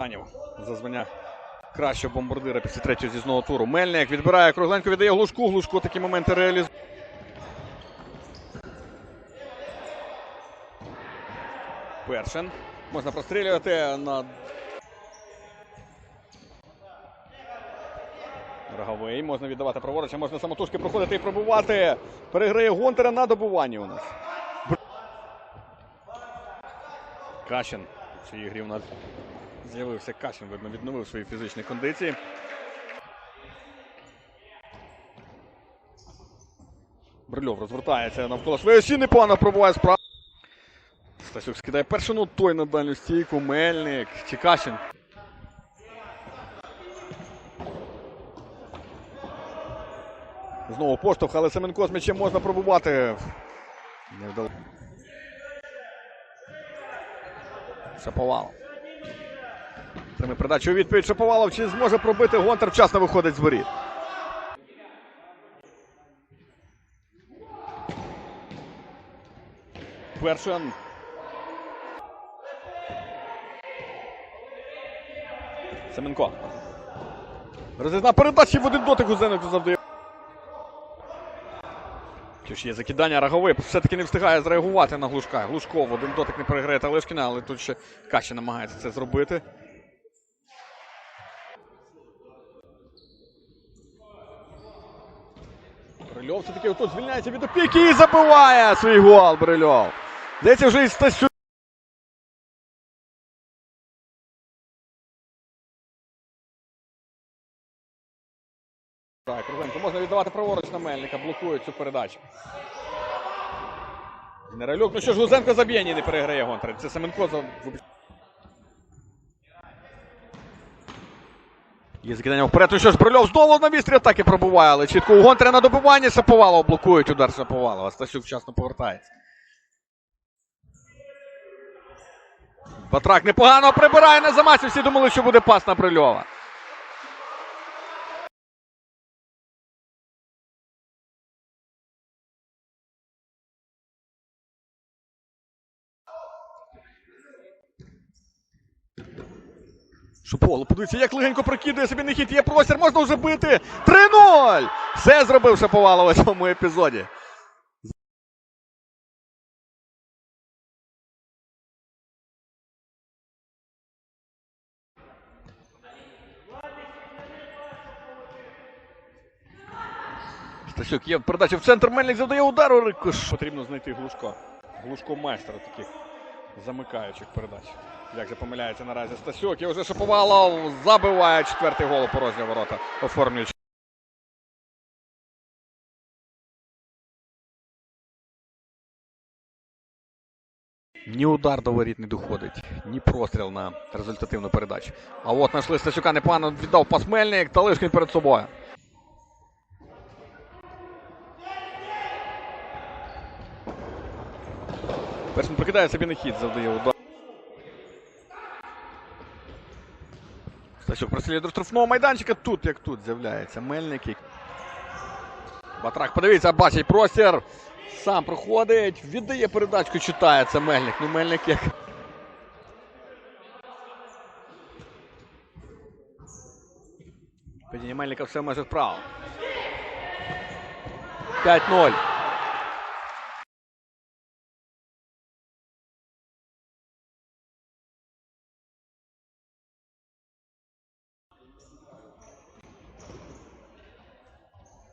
Анів за звання кращого бомбардира після третього з'їзного туру. Мельник відбирає кругленько, віддає глушку. Глушко такі моменти реалізує. Першин. Можна прострілювати на. Роговий. Можна віддавати праворуч, а можна самотужки проходити і пробувати. Переграє Гонтера на добуванні у нас. Кашин. В цій грі з'явився Кашин, видно, відновив свої фізичні кондиції. Брильов розвертається навколо своєї осі, непогано пробуває справа. Стасюк скидає першину, той на дальню стійку, Мельник, Чекашин. Знову поштовх, але Семенко з м'ячем можна пробувати. Не вдалося. Шаповалов. Тримає передачу у відповідь Шаповалов. Чи зможе пробити Гонтар вчасно виходить з воріт. Першин. Семенко. Розрізна передача і в один дотик Гузенок завдає. Що є закидання Раговий. Все-таки не встигає зреагувати на Глушка. Глушко в один дотик не переграє Талишкіна, але тут ще Каші намагається це зробити. Брильов все-таки отут звільняється від опіки і забиває свій гол Брильов. Здається, вже і Стасю. Так, Кругленко можна віддавати праворуч на Мельника, блокують цю передачу. Генералюк, ну що ж, Гузенко заб'є, ні, не переграє Гонтар. Це Семенко за. Є закидання вперед. Що ж, Брильов знову на містрі атаки пробуває, але чітко у Гонтаря на добиванні Шаповалова блокують удар Шаповалова. Стасюк вчасно повертається. Батрак непогано прибирає на замасі. Всі думали, що буде пас на Брильова. Шуполо, подивіться, як легенько прокидує собі на хід. Є простір, можна вже бити. 3-0! Все зробив Шаповалов у цьому епізоді. Стасюк є передача в центр. Мельник завдає удару. Рикош. Потрібно знайти Глушко. Глушко майстра таких замикаючих передач. Як же помиляється наразі Стасюк. І вже Шаповалов забиває четвертий гол у порожні ворота, оформлюючи. Ні удар до воріт не доходить, ні простріл на результативну передачу. А от знайшли Стасюка непогано віддав пас Мельник, Талишкін перед собою. Першин прокидає собі на хід, завдає удар. Стасюк прострілює до штрафного майданчика. Тут, як тут, з'являється Мельник. Батрак, подивіться, бачить простір. Сам проходить, віддає передачку, читає це Мельник. Ну, Мельник як. Падіння Мельника все майже вправо. 5-0.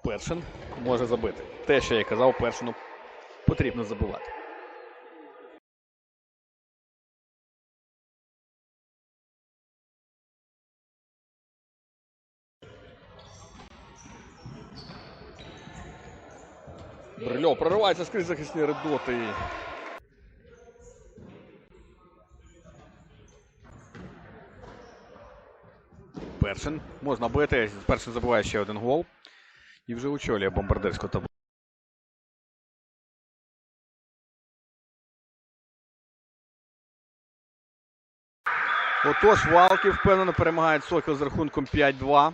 Першин може забити. Те, що я казав, першину потрібно забивати. Брильов проривається скрізь захисні редоти. Першин можна бити. Першин забиває ще один гол. І вже очолює бомбардирську таблицю. Отож, Валки впевнено перемагають Сокіл з рахунком 5-2.